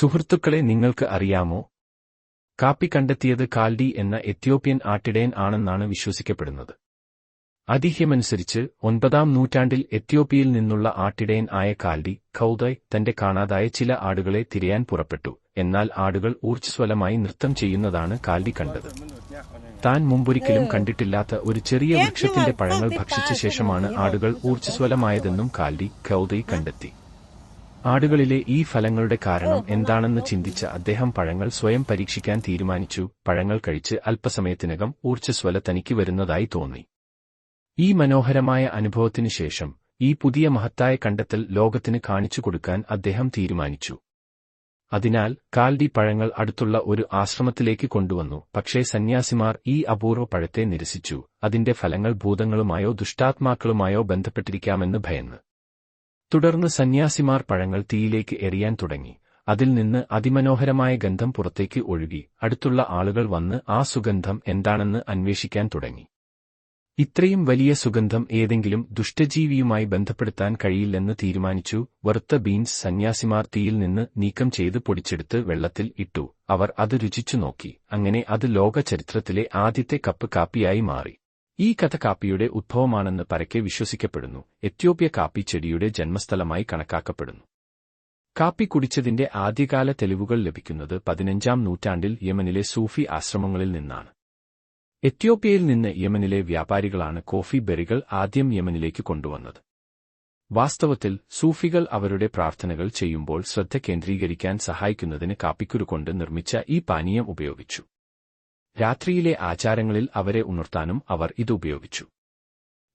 സുഹൃത്തുക്കളെ നിങ്ങൾക്ക് അറിയാമോ? കാപ്പി കണ്ടെത്തിയത് കാൽഡി എന്ന എത്യോപ്യൻ ആട്ടിടയൻ ആണെന്നാണ് വിശ്വസിക്കപ്പെടുന്നത്. ഐതിഹ്യമനുസരിച്ച് ഒൻപതാം നൂറ്റാണ്ടിൽ എത്യോപ്യയിൽ നിന്നുള്ള ആട്ടിടയൻ ആയ കാൽഡി ഖൗദയ് തന്റെ കാണാതായ ചില ആടുകളെ തിരയാൻ പുറപ്പെട്ടു. എന്നാൽ ആടുകൾ ഊർജസ്വലമായി നൃത്തം ചെയ്യുന്നതാണ് കാൽഡി കണ്ടത്. താൻ മുമ്പൊരിക്കലും കണ്ടിട്ടില്ലാത്ത ഒരു ചെറിയ വൃക്ഷത്തിന്റെ പഴങ്ങൾ ഭക്ഷിച്ച ശേഷമാണ് ആടുകൾ ഊർജസ്വലമായതെന്നും കാൽഡി ഖൗദയ് കണ്ടെത്തി. ആടുകളിലെ ഈ ഫലങ്ങളുടെ കാരണം എന്താണെന്ന് ചിന്തിച്ച അദ്ദേഹം പഴങ്ങൾ സ്വയം പരീക്ഷിക്കാൻ തീരുമാനിച്ചു. പഴങ്ങൾ കഴിച്ച് അല്പസമയത്തിനകം ഊർജസ്വല തനിക്ക് വരുന്നതായി തോന്നി. ഈ മനോഹരമായ അനുഭവത്തിനു ശേഷം ഈ പുതിയ മഹത്തായ കണ്ടെത്തൽ ലോകത്തിന് കാണിച്ചു കൊടുക്കാൻ അദ്ദേഹം തീരുമാനിച്ചു. അതിനാൽ കാൽഡി പഴങ്ങൾ അടുത്തുള്ള ഒരു ആശ്രമത്തിലേക്ക് കൊണ്ടുവന്നു. പക്ഷേ സന്യാസിമാർ ഈ അപൂർവ പഴത്തെ നിരസിച്ചു. അതിന്റെ ഫലങ്ങൾ ഭൂതങ്ങളുമായോ ദുഷ്ടാത്മാക്കളുമായോ ബന്ധപ്പെട്ടിരിക്കാമെന്ന് ഭയന്ന്. തുടർന്ന് സന്യാസിമാർ പഴങ്ങൾ തീയിലേക്ക് എറിയാൻ തുടങ്ങി. അതിൽ നിന്ന് അതിമനോഹരമായ ഗന്ധം പുറത്തേക്ക് ഒഴുകി അടുത്തുള്ള ആളുകൾ വന്ന് ആ സുഗന്ധം എന്താണെന്ന് അന്വേഷിക്കാൻ തുടങ്ങി. ഇത്രയും വലിയ സുഗന്ധം ഏതെങ്കിലും ദുഷ്ടജീവിയുമായി ബന്ധപ്പെടുത്താൻ കഴിയില്ലെന്ന് തീരുമാനിച്ചു. വറുത്ത ബീൻസ് സന്യാസിമാർ തീയിൽ നിന്ന് നീക്കം ചെയ്ത് പൊടിച്ചെടുത്ത് വെള്ളത്തിൽ ഇട്ടു. അവർ അത് രുചിച്ചു നോക്കി. അങ്ങനെ അത് ലോകചരിത്രത്തിലെ ആദ്യത്തെ കപ്പ് കാപ്പിയായി മാറി. ഈ കഥ കാപ്പിയുടെ ഉദ്ഭവമാണെന്ന് പരക്കെ വിശ്വസിക്കപ്പെടുന്നു. എത്യോപ്യ കാപ്പി ചെടിയുടെ ജന്മസ്ഥലമായി കണക്കാക്കപ്പെടുന്നു. കാപ്പി കുടിച്ചതിന്റെ ആദ്യകാല തെളിവുകൾ ലഭിക്കുന്നത് പതിനഞ്ചാം നൂറ്റാണ്ടിൽ യമനിലെ സൂഫി ആശ്രമങ്ങളിൽ നിന്നാണ്. എത്യോപ്യയിൽ നിന്ന് യമനിലെ വ്യാപാരികളാണ് കോഫി ബെറികൾ ആദ്യം യമനിലേക്ക് കൊണ്ടുവന്നത്. വാസ്തവത്തിൽ സൂഫികൾ അവരുടെ പ്രാർത്ഥനകൾ ചെയ്യുമ്പോൾ ശ്രദ്ധ കേന്ദ്രീകരിക്കാൻ സഹായിക്കുന്നതിന് കാപ്പിക്കുരു കൊണ്ട് നിർമ്മിച്ച ഈ പാനീയം ഉപയോഗിച്ചു. രാത്രിയിലെ ആചാരങ്ങളിൽ അവരെ ഉണർത്താനും അവർ ഇത് ഉപയോഗിച്ചു.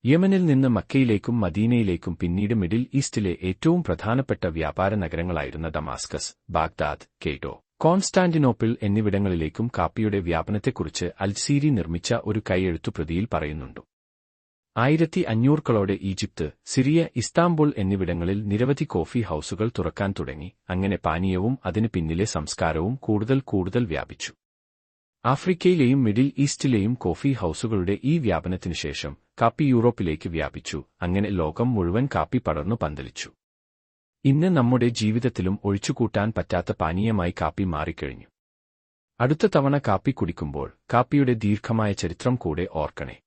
യമനിൽ നിന്ന് മക്കയിലേക്കും മദീനയിലേക്കും പിന്നീട് മിഡിൽ ഈസ്റ്റിലെ ഏറ്റവും പ്രധാനപ്പെട്ട വ്യാപാര നഗരങ്ങളായിരുന്ന ഡമാസ്കസ് ബാഗ്ദാദ് കേട്ടോ കോൺസ്റ്റാന്റിനോപ്പിൾ എന്നിവിടങ്ങളിലേക്കും കാപ്പിയുടെ വ്യാപനത്തെക്കുറിച്ച് അൽസീരി നിർമ്മിച്ച ഒരു കൈയെഴുത്തു പ്രതിയിൽ പറയുന്നുണ്ട്. ആയിരത്തി അഞ്ഞൂറുകളോടെ ഈജിപ്ത് സിറിയ ഇസ്താംബുൾ എന്നിവിടങ്ങളിൽ നിരവധി കോഫി ഹൌസുകൾ തുറക്കാൻ തുടങ്ങി. അങ്ങനെ പാനീയവും അതിനു പിന്നിലെ സംസ്കാരവും കൂടുതൽ കൂടുതൽ വ്യാപിച്ചു. ആഫ്രിക്കയിലെയും മിഡിൽ ഈസ്റ്റിലെയും കോഫി ഹൌസുകളുടെ ഈ വ്യാപനത്തിനുശേഷം കാപ്പി യൂറോപ്പിലേക്ക് വ്യാപിച്ചു. അങ്ങനെ ലോകം മുഴുവൻ കാപ്പി പടർന്നു പന്തലിച്ചു. ഇന്ന് നമ്മുടെ ജീവിതത്തിലും ഒഴിച്ചുകൂട്ടാൻ പറ്റാത്ത പാനീയമായി കാപ്പി മാറിക്കഴിഞ്ഞു. അടുത്ത തവണ കാപ്പി കുടിക്കുമ്പോൾ കാപ്പിയുടെ ദീർഘമായ ചരിത്രം കൂടെ ഓർക്കണേ.